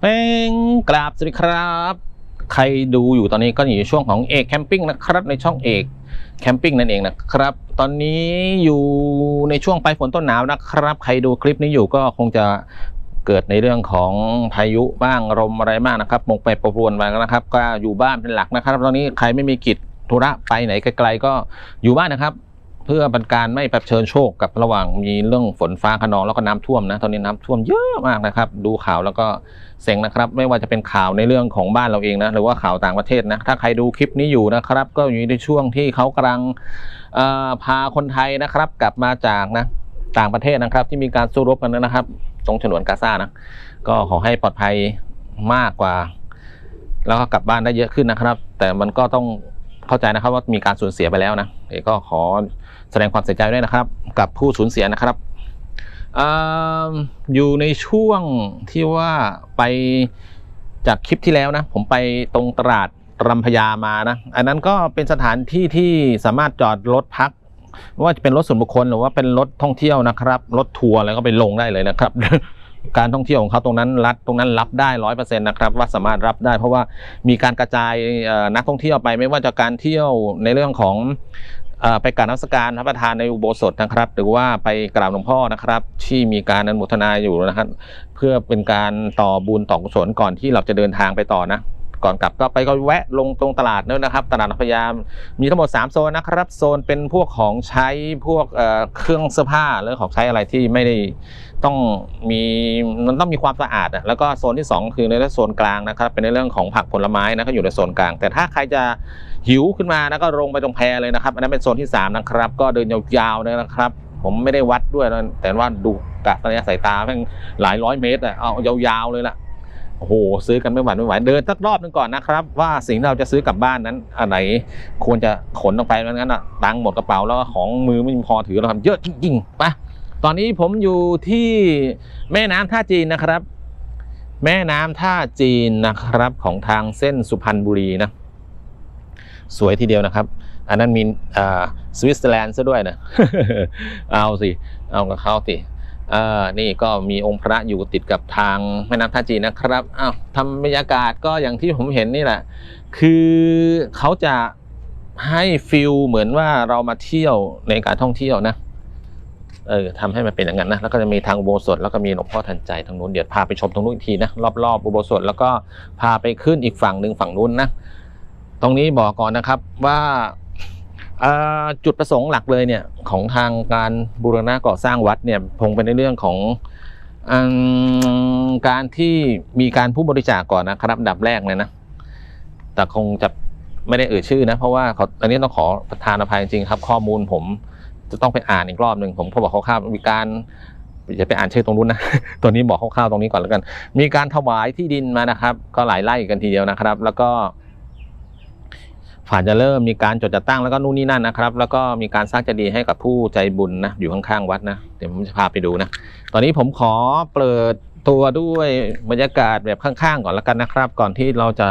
เป้งกราบสวัสดีครับ ใครดูอยู่ตอนนี้ก็อยู่ในช่วงของเอกแคมปิ้งนะครับ ในช่องเอกแคมปิ้งนั่นเองนะครับ ตอนนี้อยู่ในช่วงปลายฝนต้นหนาวนะครับ ใครดูคลิปนี้อยู่ก็คงจะเกิดในเรื่องของพายุบ้างลมอะไรบ้างนะครับมงไปประพรวนไปนะครับ ก็อยู่บ้านเป็นหลักนะครับ ตอนนี้ใครไม่มีกิจธุระไปไหนไกลๆก็อยู่บ้านนะครับ เพื่อเป็นการไม่เชิญโชคกับระหว่างมีเรื่องฝนฟ้าขนองแล้วก็น้ำท่วมนะตอนนี้น้ำท่วมเยอะมากนะครับ ดูข่าวแล้วก็เซ็งนะครับ ไม่ว่าจะเป็นข่าวในเรื่องของบ้านเราเองนะหรือว่าข่าวต่างประเทศนะถ้าใครดูคลิปนี้อยู่นะครับ ก็อยู่ในช่วงที่เขากำลังพาคนไทยนะครับ กลับมาจากนะต่างประเทศนะครับ ที่มีการสู้รบกันนะครับ ตรงฉนวนกาซานะก็ขอให้ปลอดภัยมากกว่า แล้วก็กลับบ้านได้เยอะขึ้นนะครับ แต่มันก็ต้องเข้าใจนะครับว่ามีการสูญเสียไปแล้วนะเอก็ขอ แสดงความเสียใจด้วยนะครับ กับผู้สูญเสียนะครับออยู่ในช่วงที่ว่าไปจากคลิปที่แล้วนะ ผมไปตรงตลาดรำพญามานะ อันนั้นก็เป็นสถานที่ที่สามารถจอดรถพักว่าจะเป็นรถส่วนบุคคลหรือว่าเป็นรถท่องเที่ยวนะครับรถทัวร์อะไรก็ไปลงได้เลยนะครับ การท่องเที่ยวของเขาตรงนั้นรัฐตรงนั้นรับได้ร้อยเปอร์เซ็นต์นะครับว่าสามารถรับได้ เพราะว่ามีการกระจายนักท่องเที่ยวไปไม่ว่าจะการเที่ยวในเรื่องของ ไปกราบนมัสการพระประธานในอุโบสถนะครับ หรือว่าไปกราบหลวงพ่อนะครับ ที่มีการอนุโมทนาอยู่นะครับ เพื่อเป็นการต่อบุญต่อกุศลก่อนที่เราจะเดินทางไปต่อนะก่อนกลับก็ไปก็แวะลงตรงตลาดนั่นนะครับ ตลาดพยามมีทั้งหมด 3 โซนนะครับ โซนเป็นพวกของใช้พวกเเครื่องเสื้อผ้าหรือของใช้อะไรที่ไม่ได้ต้องมีมันต้องมีความสะอาดอะแล้วก็โซนที่ 2 คือในเรื่องโซนกลางนะครับ เป็นในเรื่องของผักผลไม้นะก็อยู่ในโซนกลาง แต่ถ้าใครจะ หิวขึ้นมานะก็ลงไปตรงแพเลยนะครับ อันนั้นเป็นโซนที่3นะครับ ก็เดินยาวๆเลยนะครับ ผมไม่ได้วัดด้วยนะแต่ว่าดูกะระยะสายตาแม่งหลายร้อยเมตรอะเอายาวๆเลยล่ะโอ้โหซื้อกันไม่หวานไม่ไหวเดินสักรอบหนึงก่อนนะครับ ว่าสิ่งที่เราจะซื้อกลับบ้านนั้นอะไรควรจะขนออกไปไม่งั้นอะตังค์หมดกระเป๋าแล้วของมือไม่พอถือแล้วครับเยอะจริงๆไปตอนนี้ผมอยู่ที่แม่น้ำท่าจีนนะครับ แม่น้ำท่าจีนนะครับของทางเส้นสุพรรณบุรีนะ สวยทีเดียวนะครับ อันนั้นมีสวิตเซอร์แลนด์ซะด้วยนะเอาสิเอากับเขาสิอ่านี่ก็มีองค์พระอยู่ติดกับทางแม่น้ำท่าจีนนะครับอ้าวทำบรรยากาศก็อย่างที่ผมเห็นนี่แหละ คือเขาจะให้ฟิลเหมือนว่าเรามาเที่ยวในการท่องเที่ยวนะเออทำให้มันเป็นอย่างนั้นนะแล้วก็จะมีทางอุโบสถแล้วก็มีหลวงพ่อทันใจทางนู้นเดี๋ยวพาไปชมตรงนู้นอีกทีนะรอบๆอุโบสถแล้วก็พาไปขึ้นอีกฝั่งหนึ่งฝั่งนู้นนะ ตรงนี้บอกก่อนนะครับว่าจุดประสงค์หลักเลยเนี่ยของทางการบูรณะก่อสร้างวัดเนี่ยคงเป็นในเรื่องของอการที่มีการผู้บริจาคก่อนนะครับดับแรกเลยนะ แต่คงจะไม่ได้เอ่ยชื่อนะ เพราะว่าเขาอันนี้ต้องขอประทานอภัยจริงครับ ข้อมูลผมจะต้องไปอ่านอีกรอบหนึ่งผมเขาบอกคร่าวๆมีการจะไปอ่านชื่อตรงนู้นนะ ตัวนี้บอกคร่าวๆตรงนี้ก่อนแล้วกัน มีการถวายที่ดินมานะครับ ก็หลายไร่กันทีเดียวนะครับ แล้วก็ ผ่านจะเริ่มมีการจดจัดตั้งแล้วก็นู่นนี่นั่นนะครับ แล้วก็มีการสร้างเจดีย์ให้กับผู้ใจบุญนะอยู่ข้างๆวัดนะเดี๋ยวผมจะพาไปดูนะตอนนี้ผมขอเปิดตัวด้วยบรรยากาศแบบข้างๆก่อนแล้วกันนะครับ ก่อนที่เราจะ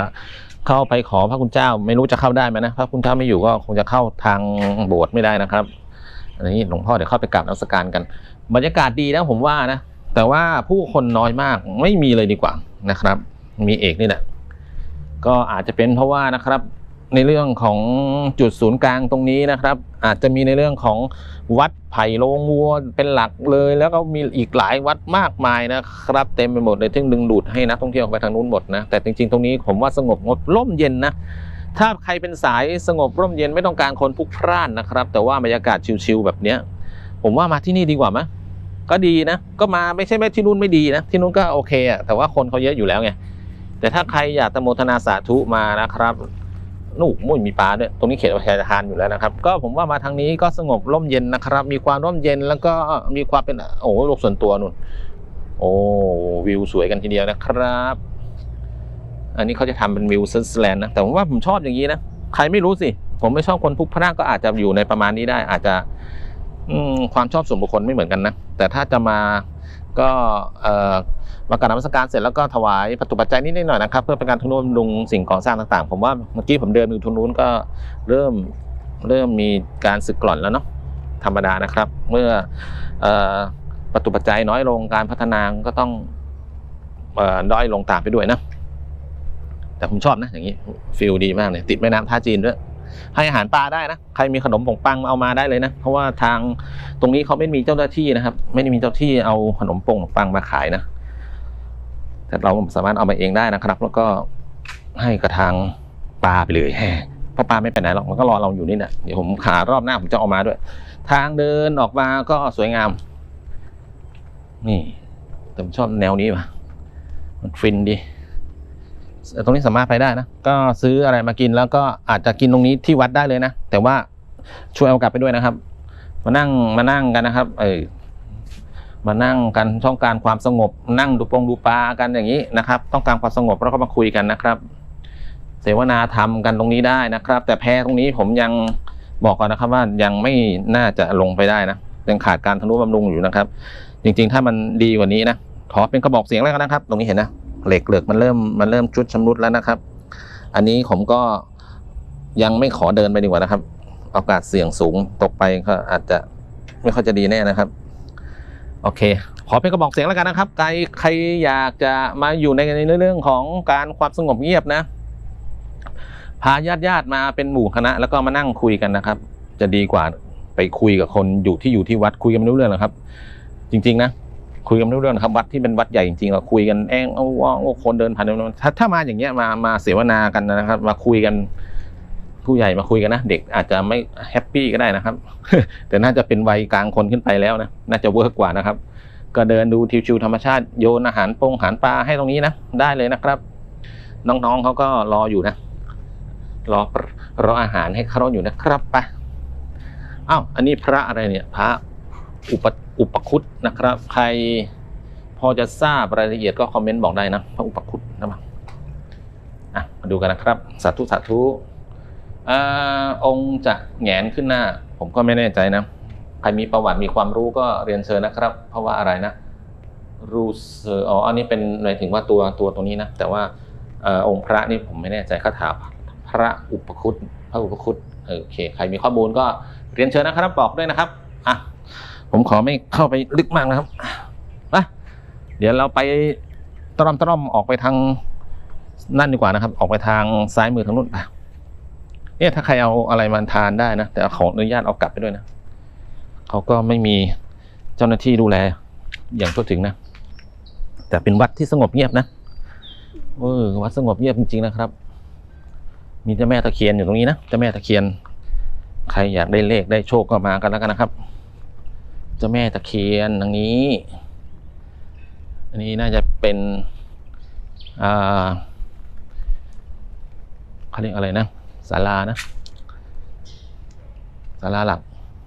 เข้าไปขอพระคุณเจ้า ไม่รู้จะเข้าได้ไหมนะพระคุณเจ้าไม่อยู่ก็คงจะเข้าทางโบสถ์ไม่ได้นะครับอันนี้หลวงพ่อเดี๋ยวเข้าไปกราบนมัสการกัน บรรยากาศดีนะผมว่านะแต่ว่าผู้คนน้อยมากไม่มีเลยดีกว่านะครับ มีเอกนี่แหละก็อาจจะเป็นเพราะว่านะครับ ในเรื่องของจุดศูนย์กลางตรงนี้นะครับ อาจจะมีในเรื่องของวัดไผ่โรงวัวเป็นหลักเลย แล้วก็มีอีกหลายวัดมากมายนะครับ เต็มไปหมดเลยที่ดึงดูดให้นักท่องเที่ยวไปทางนู้นหมดนะแต่จริงๆ ตรงนี้ผมว่าสงบงดร่มเย็นนะถ้าใครเป็นสายสงบร่มเย็นไม่ต้องการคนพลุกพล่านนะครับ แต่ว่าบรรยากาศชิลๆแบบเนี้ย ผมว่ามาที่นี่ดีกว่าไหมก็ดีนะก็มาไม่ใช่ไม่ที่นู่นไม่ดีนะที่นู่นก็โอเคอะแต่ว่าคนเขาเยอะอยู่แล้วไงแต่ถ้าใครอยากตโมทนาสาธุมานะครับ นู่นมุ่ยมีปลาด้วยตรงนี้เขตอุทยานทานอยู่แล้วนะครับ ก็ผมว่ามาทางนี้ก็สงบร่มเย็นนะครับ มีความร่มเย็นแล้วก็มีความเป็นโอ้โหลกส่วนตัวนู่น โอ้วิวสวยกันทีเดียวนะครับ อันนี้เขาจะทำเป็นวิวเซอร์แลนด์นะแต่ผมว่าผมชอบอย่างนี้นะใครไม่รู้สิผมไม่ชอบคนพุกพล่านก็อาจจะอยู่ในประมาณนี้ได้ อาจจะอืความชอบส่วนบุคคลไม่เหมือนกันนะแต่ถ้าจะมา ก็มากราบนมัสการเสร็จแล้วก็ถวายปัจจุปัจจัยนิดหน่อยนะครับ เพื่อเป็นการทุนบำรุงสิ่งก่อสร้างต่างๆ ผมว่าเมื่อกี้ผมเดินอยู่ทุนนู้นก็เริ่มเริ่มมีการสึกกร่อนแล้วเนาะธรรมดานะครับ เมื่ออปัจจุปัจจัยน้อยลงการพัฒนาก็ต้องด้อยลงตามไปด้วยนะแต่ผมชอบนะอย่างนี้ฟิลดีมากเลยติดแม่น้ำท่าจีนด้วย ให้อาหารปลาได้นะใครมีขนมปงปังเอามาได้เลยนะเพราะว่าทางตรงนี้เขาไม่มีเจ้าหน้าที่นะครับ ไม่ได้มีเจ้าที่เอาขนมปงปังมาขายนะ แต่เราสามารถเอามาเองได้นะครับ แล้วก็ให้กระทางปลาไปเลยแฮเพราะปลาไม่ไปไหนหรอกมันก็รอเราอยู่นี่แหละเดี๋ยวผมขารอบหน้าผมจะเอามาด้วย ทางเดินออกมาก็สวยงาม นี่แต่ผมชอบแนวนี้ว่ะมันฟินดี ตรงนี้สามารถไปได้นะ ก็ซื้ออะไรมากินแล้วก็อาจจะกินตรงนี้ที่วัดได้เลยนะ แต่ว่าช่วยเอากลับไปด้วยนะครับ มานั่งมานั่งกันนะครับ เออมานั่งกันต้องการความสงบ นั่งดูปงดูปลากันอย่างนี้นะครับ ต้องการความสงบแล้วก็มาคุยกันนะครับ เสวนาธรรมกันตรงนี้ได้นะครับ แต่แพตรงนี้ผมยังบอกก่อนนะครับว่ายังไม่น่าจะลงไปได้นะยังขาดการทะนุบำรุงอยู่นะครับ จริงๆ ถ้ามันดีกว่านี้นะขอเป็นกระบอกเสียงแล้วกันนะครับ ตรงนี้เห็นนะ เหล็กเหลือกมันเริ่มมันเริ่มชุดชำรุดแล้วนะครับ อันนี้ผมก็ยังไม่ขอเดินไปดีกว่านะครับโอกาสเสี่ยงสูงตกไปก็อาจจะไม่ค่อยจะดีแน่นะครับ โอเค ขอเป็นกระบอกเสียงแล้วกันนะครับ ใครใครอยากจะมาอยู่ในในเรื่องของการความสงบเงียบนะพาญาติญาติมาเป็นหมู่คณะ แล้วก็มานั่งคุยกันนะครับ จะดีกว่าไปคุยกับคนอยู่ที่อยู่ที่วัดคุยกันไม่รู้เรื่องหรอกครับ จริง ๆ นะ คุยกันไม่รู้เรื่องนะครับวัดที่เป็นวัดใหญ่จริงๆเราคุยกันเองเอาว่าโอ้คนเดินผ่านเดินมาถ้าถ้ามาอย่างเงี้ยมามาเสวนากันนะครับ มาคุยกัน ผู้ใหญ่มาคุยกันนะเด็กอาจจะไม่แฮปปี้ก็ได้นะครับ แต่น่าจะเป็นวัยกลางคนขึ้นไปแล้วนะน่าจะเวิร์กกว่านะครับ ก็เดินดูทิวชิวธรรมชาติโยนอาหารปงอาหารปลาให้ตรงนี้นะได้เลยนะครับ น้องๆเขาก็รออยู่นะรอรออาหารให้เขาอยู่นะครับไปอ้าวอันนี้พระอะไรเนี่ย พระ อุปอุปคุตนะครับ ใครพอจะทราบรายละเอียดก็คอมเมนต์บอกได้นะพระอุปคุตนะมั้งอะมาดูกันนะครับ สาธุสาธุอ่าองค์จะแหงนขึ้นหน้า ผมก็ไม่แน่ใจนะใครมีประวัติมีความรู้ก็เรียนเชิญนะครับ เพราะว่าอะไรนะรูเซอร์อ๋ออันนี้เป็นหมายถึงว่าตัวตัวตรงนี้นะ แต่ว่าอองค์พระนี่ผมไม่แน่ใจคาถาพระอุปคุตพระอุปคุตโอเค ใครมีข้อมูลก็เรียนเชิญนะครับบอกด้วยนะครับ ผมขอไม่เข้าไปลึกมากนะครับมาเดี๋ยวเราไปตรอมตรอมออกไปทางนั่นดีกว่านะครับ ออกไปทางซ้ายมือทางนู้นไปเนี่ยถ้าใครเอาอะไรมาทานได้นะ แต่ขออนุญาตเอากลับไปด้วยนะเขาก็ไม่มีเจ้าหน้าที่ดูแล อย่างทั่วถึงนะ แต่เป็นวัดที่สงบเงียบนะเออวัดสงบเงียบจริงๆนะครับ มีเจ้าแม่ตะเคียนอยู่ตรงนี้นะเจ้าแม่ตะเคียน ใครอยากได้เลขได้โชคก็มากันแล้วกันนะครับ เจ้าแม่ตะเคียนอย่างนี้ อันนี้น่าจะเป็นอ่าเขาเรียกอะไรนะศาลานะศาลาหลัก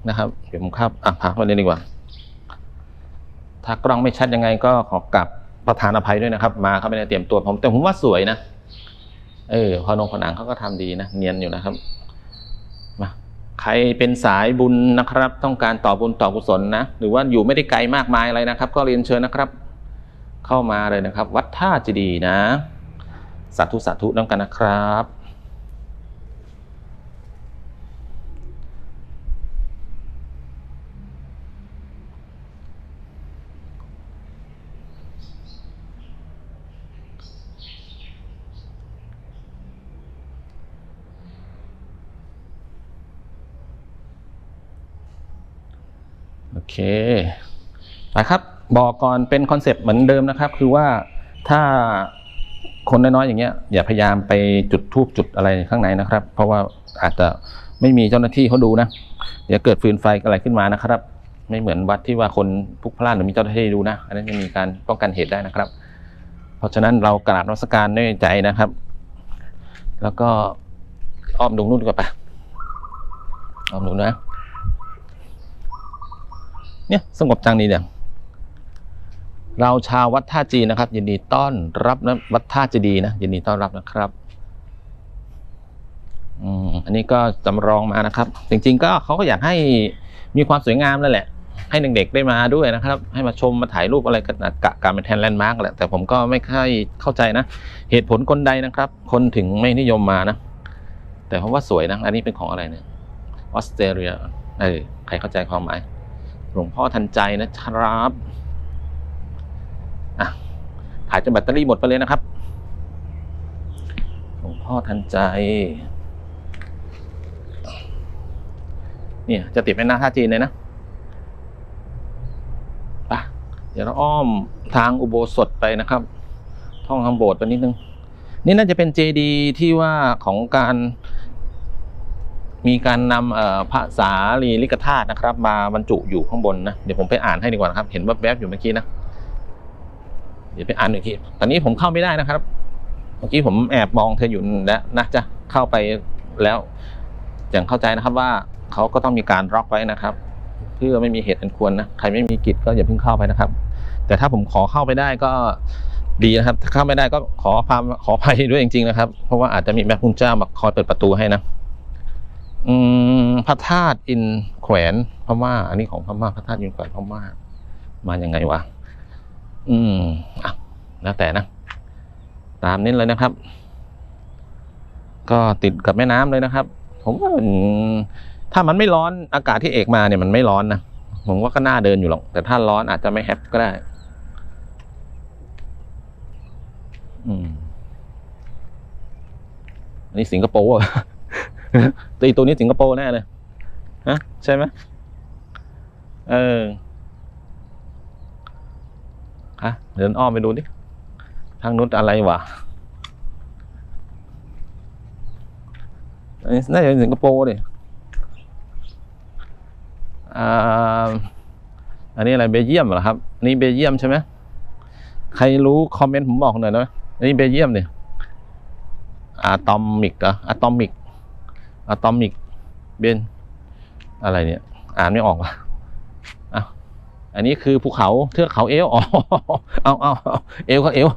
นะครับ เดี๋ยวผมขับอะพักมาเลยดีกว่า ถ้ากล้องไม่ชัดยังไงก็ขอกลับประธานอภัยด้วยนะครับ มาเขาไม่ได้เตรียมตัวผมแต่ผมว่าสวยนะ เออพอนงผนังเขาก็ทำดีนะ เนียนอยู่นะครับ ใครเป็นสายบุญนะครับ ต้องการต่อบุญต่อกุศลนะ หรือว่าอยู่ไม่ได้ไกลมากมายอะไรนะครับ ก็เรียนเชิญนะครับ เข้ามาเลยนะครับ วัดท่าจีดีนะ สาธุสาธุน้ำกันนะครับ เคไปครับบอกก่อนเป็นคอนเซปต์เหมือนเดิมนะครับ คือว่าถ้าคนน้อยๆอย่างเงี้ยอย่าพยายามไปจุดทูบจุดอะไรข้างในนะครับ เพราะว่าอาจจะไม่มีเจ้าหน้าที่เขาดูนะเดี๋ยวเกิดฟืนไฟอะไรขึ้นมานะครับ ไม่เหมือนวัดที่ว่าคนพลุกพล่านหรือมีเจ้าหน้าที่ดูนะ อันนั้นจะมีการป้องกันเหตุได้นะครับ เพราะฉะนั้นเรากราบนมัสการด้วยใจนะครับ แล้วก็อ้อมดูนู่นกว่าไปอ้อมดูนะ เนี่ยสงบจังนี่เนี่ยเราชาววัดท่าจีนะครับ ยินดีต้อนรับนะวัดท่าเจดีนะยินดีต้อนรับนะครับอืมอันนี้ก็จำลองมานะครับ จริง ๆ ก็เขาก็อยากให้มีความสวยงามนั่นแหละ ให้เด็กๆได้มาด้วยนะครับ ให้มาชมมาถ่ายรูปอะไรกันกะการเป็นแทนแลนด์มาร์กแหละแต่ผมก็ไม่ค่อยเข้าใจนะ เหตุผลคนใดนะครับ คนถึงไม่นิยมมานะ แต่ผมว่าสวยนะ อันนี้เป็นของอะไรเนี่ยออสเตรเลียเออใครเข้าใจความหมาย หลวงพ่อทันใจนะครับอะถ่ายจนแบตเตอรี่หมดไปเลยนะครับ หลวงพ่อทันใจ เนี่ยจะติดเป็นหน้าท่าจีนเลยนะไปะเดี๋ยวเราอ้อมทางอุโบสถไปนะครับ ท่องทางโบสถ์ไปนิดนึง นี่น่าจะเป็นเจดีที่ว่าของการ มีการนำพระสารีริกธาตุนะครับ มาบรรจุอยู่ข้างบนนะเดี๋ยวผมไปอ่านให้ดีกว่านะครับ เห็นแวบๆอยู่เมื่อกี้นะเดี๋ยวไปอ่านอีกทีตอนนี้ผมเข้าไม่ได้นะครับ เมื่อกี้ผมแอบมองเธออยู่แล้วนะจะเข้าไปแล้ว อย่างเข้าใจนะครับว่าเขาก็ต้องมีการล็อกไว้นะครับ เพื่อไม่มีเหตุอันควรนะใครไม่มีกิจก็อย่าเพิ่งเข้าไปนะครับ แต่ถ้าผมขอเข้าไปได้ก็ดีนะครับ ถ้าเข้าไม่ได้ก็ขอความขออภัยด้วยจริงๆนะครับ เพราะว่าอาจจะมีแม่คุณเจ้ามาคอยเปิดประตูให้นะ อืมพระธาตุอินแขวนพม่า อันนี้ของพม่าพระธาตุอินแขวนพม่า มาอยังไงวะ อืมอะแล้วแต่นะ ตามนี้เลยนะครับ ก็ติดกับแม่น้ำเลยนะครับ ผมว่าถ้ามันไม่ร้อนอากาศที่เอกมาเนี่ยมันไม่ร้อนนะผมว่าก็น่าเดินอยู่หรอก แต่ถ้าร้อนอาจจะไม่แฮปก็ได้ อืมอันนี้สิงคโปร์อะ ตีตัวนี้สิงคโปร์แน่เลยฮะใช่ไหมเออฮะเดินอ้อมไปดูดิทางนู้นอะไรวะน,น่าจะเป็นสิงคโปร์ดิอ่าอันนี้อะไรเบลเยียมเหรอครับ นี่เบลเยียมใช่ไหมใครรู้คอมเมนต์ผมบอกหน่อยนะอันนี่เบลเยียมดิอะตอมิกเหรออะตอมิก อะตอมิกเบนอะไรเนี่ยอ่านไม่ออกวะอะอันนี้คือภูเขาเทือกเขาเอลอ๋อเอาเอาเอาเอลก็เอล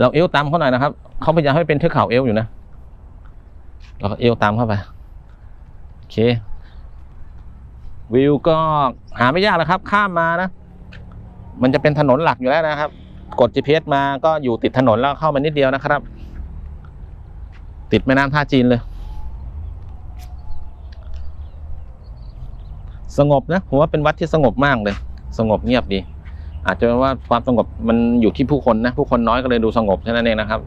เราเอลตามเขาหน่อยนะครับเขาพยายามให้เป็นเทือกเขาเอลอยู่นะเราก็เอลตามเข้าไปโอเค วิวก็หาไม่ยากแล้วครับ ข้ามมานะ มันจะเป็นถนนหลักอยู่แล้วนะครับ กด GPS มาก็อยู่ติดถนนแล้วเข้ามานิดเดียวนะครับ ติดแม่น้ำท่าจีนเลย สงบนะผมว่าเป็นวัดที่สงบมากเลย สงบเงียบดี อาจจะเป็นว่าความสงบมันอยู่ที่ผู้คนนะ ผู้คนน้อยก็เลยดูสงบแค่นั้นเองนะครับ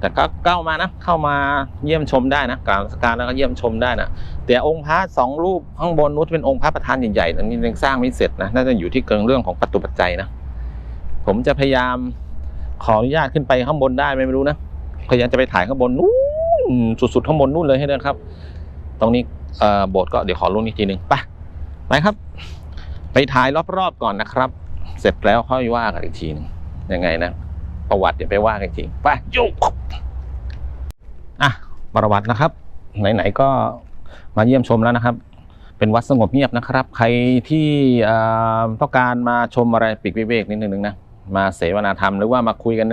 แต่ก็เข้ามานะ เข้ามาเยี่ยมชมได้นะกราบนมัสการแล้วก็เยี่ยมชมได้นะแต่องค์พระสองรูปข้างบนนู้นเป็นองค์พระประธานใหญ่ๆอันนี้ยังสร้างไม่เสร็จนะน่าจะอยู่ที่เกิงเรื่องของปัจจุปัจจัยนะผมจะพยายามขออนุญาตขึ้นไปข้างบนได้ไหมไม่รู้นะพยายามจะไปถ่ายข้างบนนู้นสุดๆข้างบนนู้นเลยให้นะครับ ตรงนี้ โบสถ์ก็เดี๋ยวขอลุ้นอีกทีหนึ่งไปไปครับ ไปถ่ายรอบๆก่อนนะครับ เสร็จแล้วค่อยว่ากันอีกทีหนึงยังไงนะประวัติเดี๋ยวไปว่ากันอีกทีไปยุกอะประวัตินะครับ ไหนๆก็มาเยี่ยมชมแล้วนะครับ เป็นวัดสงบเงียบนะครับ ใครที่เอ่อต้องการมาชมอะไรปีกวิเวกนิดนึงนะมาเสวนาธรรมหรือว่ามาคุยกัน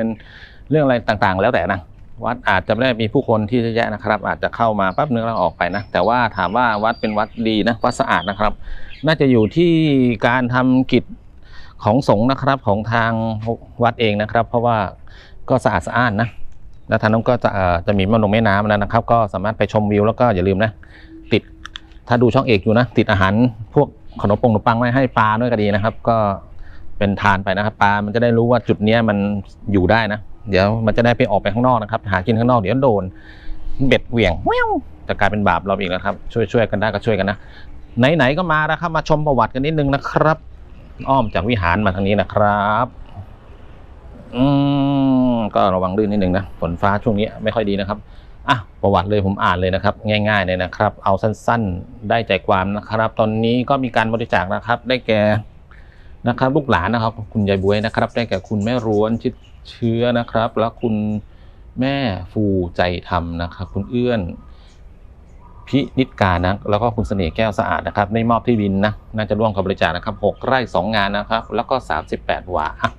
เรื่องอะไรต่างๆ แล้วแต่นะ วัดอาจจะไม่ได้มีผู้คนที่เยอะแยะนะครับ อาจจะเข้ามาแป๊บนึงแล้วออกไปนะ แต่ว่าถามว่าวัดเป็นวัดดีนะวัดสะอาดนะครับ น่าจะอยู่ที่การทำกิจของสงฆ์นะครับของทางวัดเองนะครับ เพราะว่าก็สะอาดสะอ้านนะแล้วทางนั้นก็จะจะมีแม่นงแม่น้ำแล้วนะครับ ก็สามารถไปชมวิวแล้วก็อย่าลืมนะ ติดถ้าดูช่องเอกอยู่นะ ติดอาหารพวกขนมปงขนมปังไว้ให้ปลาด้วยก็ดีนะครับ ก็เป็นทานไปนะครับ ปลามันจะได้รู้ว่าจุดนี้มันอยู่ได้นะ เดี๋ยวมันจะได้ไปออกไปข้างนอกนะครับ หากินข้างนอกเดี๋ยวโดนเบ็ดเหวี่ยงแววจะกลายเป็นบาปเราอีกแล้วครับ ช่วยช่วยกันได้ก็ช่วยกันนะไหนๆก็มาแล้วครับมาชมประวัติกันนิดนึงนะครับ อ้อมจากวิหารมาทางนี้นะครับ อืมก็ระวังลื่นนิดนึงนะฝนฟ้าช่วงนี้ไม่ค่อยดีนะครับอะประวัติเลยผมอ่านเลยนะครับ ง่าย ๆ เลยนะครับ เอาสั้นๆ ได้ใจความนะครับ ตอนนี้ก็มีการบริจาคนะครับ ได้แก่นะครับ ลูกหลานนะครับ คุณยายบวยนะครับ ได้แก่คุณแม่รวนชิด เชื้อนะครับแล้วคุณแม่ฟูใจธรรมนะครับ คุณเอื้อนพินิจการนะแล้วก็คุณเสน่ห์แก้วสะอาดนะครับได้มอบที่ดินนะน่าจะร่วมกับบริจาคนะครับ6ไร่2 งานนะครับ แล้วก็ 38หวาอะ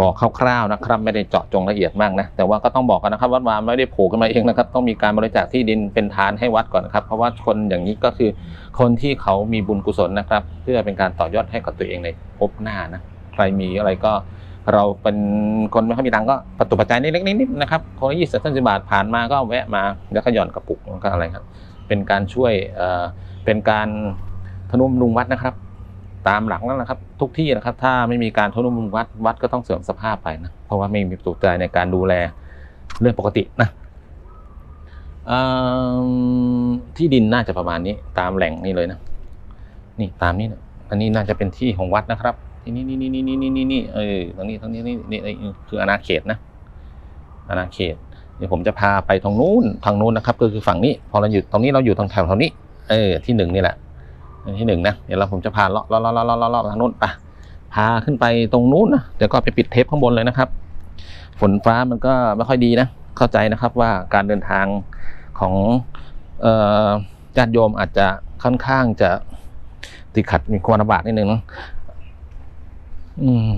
บอกคร่าวๆนะครับ ไม่ได้เจาะจงละเอียดมากนะแต่ว่าก็ต้องบอกกันนะครับวัดวาไม่ได้โผล่ขึ้นมาเองนะครับ ต้องมีการบริจาคที่ดินเป็นทานให้วัดก่อนนะครับ เพราะว่าคนอย่างนี้ก็คือคนที่เขามีบุญกุศลนะครับ เพื่อเป็นการต่อยอดให้กับตัวเองในภพหน้านะใครมีอะไรก็ เราเป็นคนไม่ค่อยมีตังก็ปัจจุปัจจัยนิดเล็กนิดๆนะครับคนละยี่สิบสามสิบบาทผ่านมาก็แวะมาแล้วก็หย่อนกระปุกก็อะไรครับ เป็นการช่วยเอ่อเป็นการทนุบำรุงวัดนะครับ ตามหลักนั่นแหละครับ ทุกที่นะครับ ถ้าไม่มีการทนุบำรุงวัดวัดก็ต้องเสื่อมสภาพไปนะเพราะว่าไม่มีประตูใจในการดูแลเรื่องปกตินะที่ดินน่าจะประมาณนี้ตามแหล่งนี่เลยนะนี่ตามนี้นะอันนี้น่าจะเป็นที่ของวัดนะครับ ที่นี่นี่นี่นี่นี่นี่นี่เออตรงนี้ตรงนี้นี่นี่คืออาณาเขตนะอาณาเขตเดี๋ยวผมจะพาไปทางนู้นทางนู้นนะครับ ก็คือฝั่งนี้ พอเราอยู่ตรงนี้เราอยู่ทางแถวแถวนี้ เออ ที่หนึ่งนี่แหละที่หนึ่งนะเดี๋ยวเราผมจะพาเลาะเลาะเลาะเลาะเลาะเลาะทางนู้นไปพาขึ้นไปตรงนู้นนะเดี๋ยวก็ไปปิดเทปข้างบนเลยนะครับ ฝนฟ้ามันก็ไม่ค่อยดีนะ เข้าใจนะครับว่าการเดินทางของเอ่อญาติโยมอาจจะค่อนข้างจะติดขัดมีความลำบากนิดนึงนะ อืม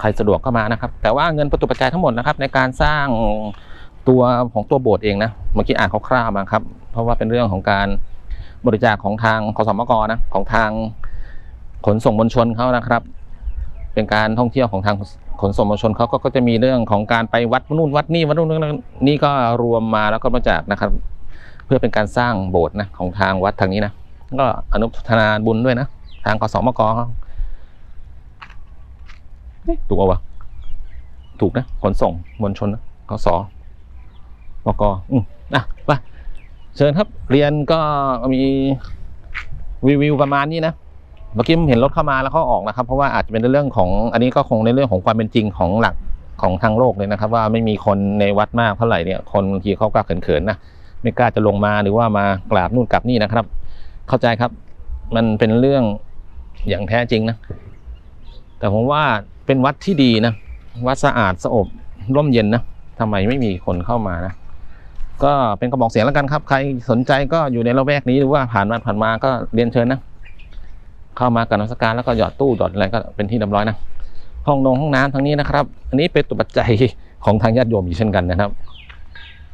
ใครสะดวกก็มานะครับ แต่ว่าเงินประตูปัจจัยทั้งหมดนะครับ ในการสร้างตัวของตัวโบสถ์เองนะเมื่อกี้อ่านคร่าวๆมาครับ เพราะว่าเป็นเรื่องของการบริจาคของทางขสมกนะของทางขนส่งมวลชนเขานะครับ เป็นการท่องเที่ยวของทางขนส่งมวลชนเขาก็จะมีเรื่องของการไปวัดนู่นวัดนี่วัดนู่นนี่นี่ก็รวมมาแล้วก็มาจากนะครับ เพื่อเป็นการสร้างโบสถ์นะของทางวัดทางนี้นะก็อนุทนาบุญด้วยนะ ทางขสมกเถูกเอาวะถูกนะ ขนส่งมวลชนนะกสบกอืมอะไปเชิญครับ เรียนก็มีรีวิวประมาณนี้นะเมื่อกี้ผมเห็นรถเข้ามาแล้วเขาออกนะครับ เพราะว่าอาจจะเป็นเรื่องของอันนี้ก็คงในเรื่องของความเป็นจริงของหลักของทางโลกเลยนะครับ ว่าไม่มีคนในวัดมากเท่าไหร่เนี่ย คนบางทีเขาก็เขินๆนะไม่กล้าจะลงมาหรือว่ามากราบนู่นกราบนี่นะครับ เข้าใจครับ มันเป็นเรื่องอย่างแท้จริงนะ แต่ผมว่า เป็นวัดที่ดีนะ วัดสะอาดสะอบร่มเย็นนะทำไมไม่มีคนเข้ามานะ ก็เป็นกระบอกเสียงแล้วกันครับ ใครสนใจก็อยู่ในละแวกนี้หรือว่าผ่านมาผ่านมาก็เรียนเชิญนะ เข้ามากับนมัสการแล้วก็หยอดตู้หยอดอะไรก็เป็นที่เรียบร้อยนะ ห้องนงห้องน้ำทั้งนี้นะครับ อันนี้เป็นตัวปัจจัยของทางญาติโยมอีกเช่นกันนะครับ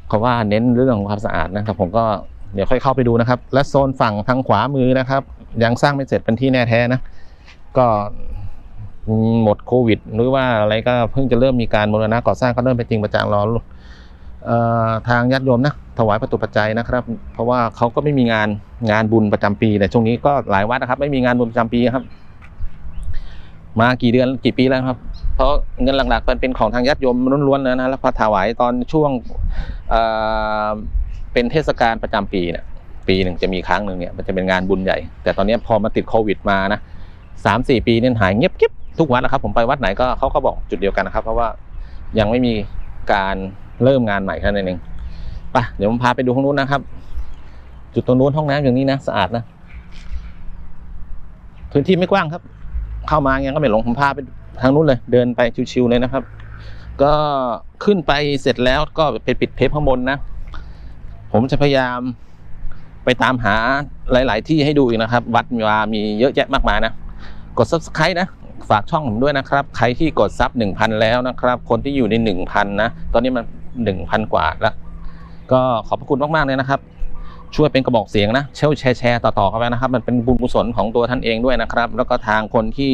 เขาว่าเน้นเรื่องของความสะอาดนะครับ ผมก็เดี๋ยวค่อยเข้าไปดูนะครับ และโซนฝั่งทางขวามือนะครับ ยังสร้างไม่เสร็จเป็นที่แน่แท้นะ ก็ หมดโควิด หรือว่าอะไรก็เพิ่งจะเริ่มมีการบูรณะก่อสร้างก็เริ่มเป็นจริงประจังรออทางญาติโยมนะถวายประตูปัจจัยนะครับ เพราะว่าเขาก็ไม่มีงานงานบุญประจำปีแต่ช่วงนี้ก็หลายวัดนะครับ ไม่มีงานบุญประจำปีครับ มากี่เดือนกี่ปีแล้วครับ เพราะเงินหลักๆมันเป็นของทางญาติโยมล้วนๆเลยนะแล้วพอถวายตอนช่วงเเป็นเทศกาลประจำปีเนี่ยปีหนึ่งจะมีครั้งหนึ่งเนี่ยมันจะเป็นงานบุญใหญ่ แต่ตอนนี้พอมาติดโควิดมานะสามสี่ปีเนี่ยหายเงียบกิ๊บ ทุกวัดนะครับ ผมไปวัดไหนก็เขาก็บอกจุดเดียวกันนะครับ เพราะว่ายังไม่มีการเริ่มงานใหม่แค่นั้นเองไปเดี๋ยวผมพาไปดูห้องนู้นนะครับ จุดตรงนู้นห้องน้ำอย่างนี้นะสะอาดนะพื้นที่ไม่กว้างครับ เข้ามายังก็ไม่หลงผมพาไปทางนู้นเลย เดินไปชิวๆเลยนะครับ ก็ขึ้นไปเสร็จแล้วก็ไปปิดเทปข้างบนนะ ผมจะพยายามไปตามหาหลาย ๆ ที่ให้ดูอีกนะครับ วัดมีวามีเยอะแยะมากมายนะ กด subscribe นะ ฝากช่องผมด้วยนะครับ ใครที่กดซับ1,000แล้วนะครับ คนที่อยู่ใน1,000นะ ตอนนี้มัน1,000กว่าแล้ว ก็ขอบพระคุณมาก ๆ เลยนะครับ ช่วยเป็นกระบอกเสียงนะ เชลแชร์แชร์ต่อๆกันไปนะครับ มันเป็นบุญกุศลของตัวท่านเองด้วยนะครับ แล้วก็ทางคนที่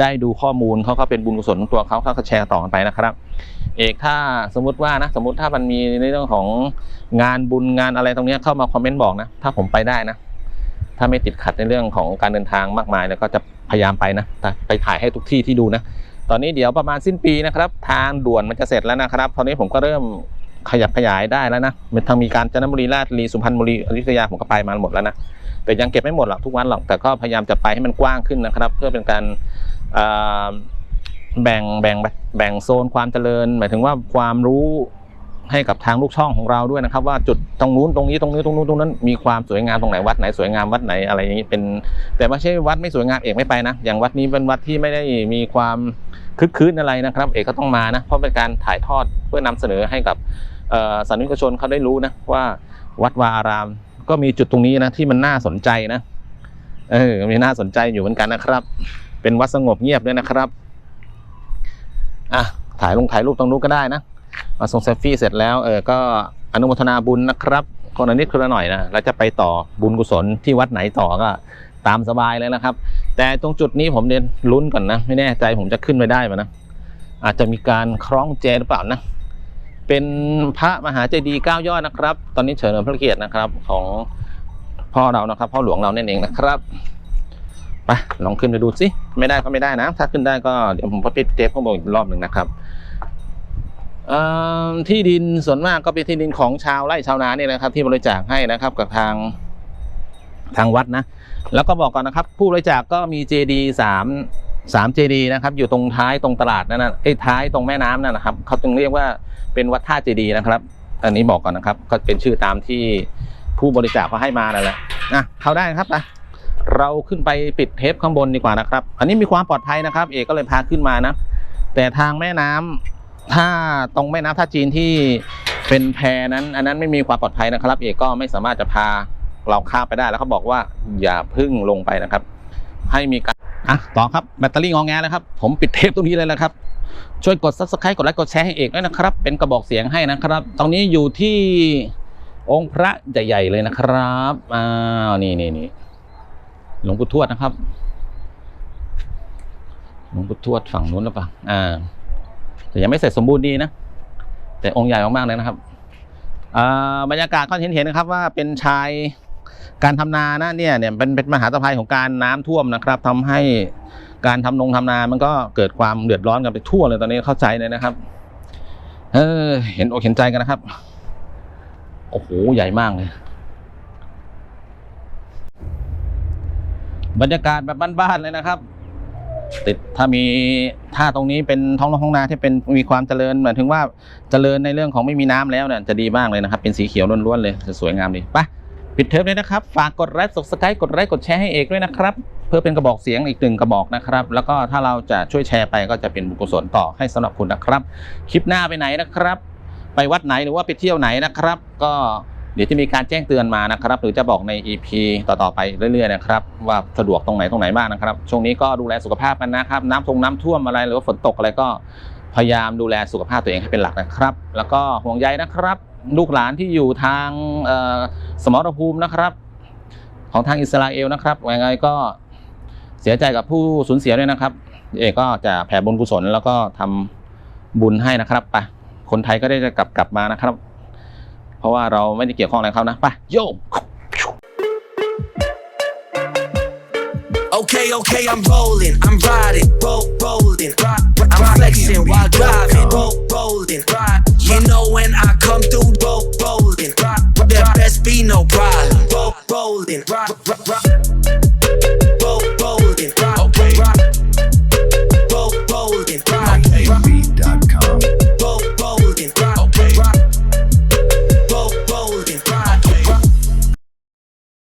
ได้ดูข้อมูลเขาก็เป็นบุญกุศลของตัวเขาเขาก็แชร์ต่อกันไปนะครับ เอกถ้าสมมุติว่านะ สมมุติถ้ามันมีในเรื่องของงานบุญงานอะไรตรงนี้เข้ามาคอมเมนต์บอกนะ ถ้าผมไปได้นะ ถ้าไม่ติดขัดในเรื่องของการเดินทางมากมายแล้วก็จะพยายามไปนะไปถ่ายให้ทุกที่ที่ดูนะ ตอนนี้เดี๋ยวประมาณสิ้นปีนะครับ ทางด่วนมันจะเสร็จแล้วนะครับ ตอนนี้ผมก็เริ่มขยับขยายได้แล้วนะมันทางมีการจันทบุรีราชบุรีสุพรรณบุรีอยุธยาผมก็ไปมาหมดแล้วนะแต่ยังเก็บไม่หมดหรอกทุกวันหรอกแต่ก็พยายามจะไปให้มันกว้างขึ้นนะครับ เพื่อเป็นการแบ่งแบ่งแบ่งโซนความเจริญ หมายถึงว่าความรู้ ให้กับทางลูกช่องของเราด้วยนะครับ ว่าจุดตรงนู้นตรงนี้ตรงนี้ตรงนู้นตรงนั้นมีความสวยงามตรงไหนวัดไหนสวยงามวัดไหนอะไรอย่างนี้เป็น แต่ไม่ใช่วัดไม่สวยงามเอกไม่ไปนะ อย่างวัดนี้เป็นวัดที่ไม่ได้มีความคึกคืนอะไรนะครับ เอกก็ต้องมานะเพราะเป็นการถ่ายทอดเพื่อนำเสนอให้กับสาธารนิกชนเขาได้รู้นะว่าวัดวาอาราม ก็มีจุดตรงนี้นะที่มันน่าสนใจนะเออมีน่าสนใจอยู่เหมือนกันนะครับ เป็นวัดสงบเงียบด้วยนะครับอะถ่ายลงถ่ายรูปตรงนู้นก็ได้นะ ส่งเซลฟี่เสร็จแล้วเออก็อนุโมทนาบุญนะครับคนละนิดคนละหน่อยนะแล้วจะไปต่อบุญกุศลที่วัดไหนต่อก็ตามสบายเลยนะครับ แต่ตรงจุดนี้ผมเรียนลุ้นก่อนนะ ไม่แน่ใจผมจะขึ้นไปได้ไหมนะ อาจจะมีการคล้องแจหรือเปล่านะ เป็นพระมหาเจดีย์เก้ายอดนะครับ ตอนนี้เฉลิมพระเกียรตินะครับของพ่อเรานะครับ พ่อหลวงเรานั่นเองนะครับไปลองขึ้นไปดูสิไม่ได้ก็ไม่ได้นะ ถ้าขึ้นได้ก็เดี๋ยวผมไปปิดเทปข้างบนอีกรอบหนึ่งนะครับ ที่ดินส่วนมากก็เป็นที่ดินของชาวไร่ชาวนาเนี่ยนะครับ ที่บริจาคให้นะครับกับทางทางวัดนะ แล้วก็บอกก่อนนะครับ ผู้บริจาคก็มีเจดีสามสามเจดีนะครับ อยู่ตรงท้ายตรงตลาดนั่นนะเอ้ท้ายตรงแม่น้ำนั่นนะครับเขาจึงเรียกว่าเป็นวัดท่าเจดีนะครับ อันนี้บอกก่อนนะครับ ก็เป็นชื่อตามที่ผู้บริจาคเขาให้มานั่นแหละนะเข้าได้นะครับไปเราขึ้นไปปิดเทปข้างบนดีกว่านะครับ อันนี้มีความปลอดภัยนะครับ เอกก็เลยพาขึ้นมานะ แต่ทางแม่น้ำ ถ้าตรงแม่น้ำท่าจีนที่เป็นแพนั้น อันนั้นไม่มีความปลอดภัยนะครับ เอกก็ไม่สามารถจะพาเราข้ามไปได้แล้วเขาบอกว่าอย่าพึ่งลงไปนะครับ ให้มีการอะต่อครับแบตเตอรี่งอแงแล้วครับ ผมปิดเทปตรงนี้เลยนะครับ ช่วยกด subscribe กดไลค์กดแชร์ให้เอกด้วยนะครับ เป็นกระบอกเสียงให้นะครับตรงนี้อยู่ที่องค์พระใหญ่ๆเลยนะครับอ้าวนี่นี่นี่หลวงปู่ทวดนะครับหลวงปู่ทวดฝั่งนู้นหรือเปล่าอ่า แต่ยังไม่เสร็จสมบูรณ์ดีนะ แต่องค์ใหญ่มากๆเลยนะครับบรรยากาศก็เห็นเห็นนะครับว่าเป็นชายการทำนานะเนี่ยเนี่ยเป็นเป็นมหาตภัยของการน้ำท่วมนะครับทำให้การทำนงทำนามันก็เกิดความเดือดร้อนกันไปทั่วเลยตอนนี้เข้าใจเลยนะครับ เออ เห็นอกเห็นใจกันนะครับโอ้โหใหญ่มากเลยบรรยากาศแบบบ้านๆเลยนะครับ ติดถ้ามีถ้าตรงนี้เป็นท้องร่องท้องนาที่เป็นมีความเจริญหมายถึงว่าเจริญในเรื่องของไม่มีน้ำแล้วเนี่ยจะดีมากเลยนะครับ เป็นสีเขียวล้วนๆเลยจะสวยงามดีไปปิดเทปเลยนะครับ ฝากกดไลค์สกดสกายกดไลค์กดแชร์ให้เอกด้วยนะครับ เพื่อเป็นกระบอกเสียงอีกหนึ่งกระบอกนะครับ แล้วก็ถ้าเราจะช่วยแชร์ไปก็จะเป็นบุญกุศลต่อให้สำหรับคุณนะครับ คลิปหน้าไปไหนนะครับ ไปวัดไหนหรือว่าไปเที่ยวไหนนะครับ ก็ เดี๋ยวจะมีการแจ้งเตือนมานะครับ หรือจะบอกใน EP ต่อๆไปเรื่อยๆนะครับว่าสะดวกตรงไหนตรงไหนบ้างนะครับ ช่วงนี้ก็ดูแลสุขภาพกันนะครับ น้ำทงน้ำท่วมอะไรหรือว่าฝนตกอะไรก็พยายามดูแลสุขภาพตัวเองให้เป็นหลักนะครับ แล้วก็ห่วงใยนะครับ ลูกหลานที่อยู่ทางสมรภูมินะครับ ของทางอิสราเอลนะครับยังไงก็เสียใจกับผู้สูญเสียด้วยนะครับ เอกก็จะแผ่บุญกุศลแล้วก็ทำบุญให้นะครับไปคนไทยก็ได้จะกลับกลับมานะครับ ราะว่าเราไม่ได้เกี่ยวข้องอะไรเขานะไปโย Okay, okay, I'm rolling, I'm riding, roll, rolling, rock, rock, I'm flexing while driving, roll, rolling, ride. You know when I come through, roll, rolling, rock, there best be no problem, roll, rolling, rock, rock, rock.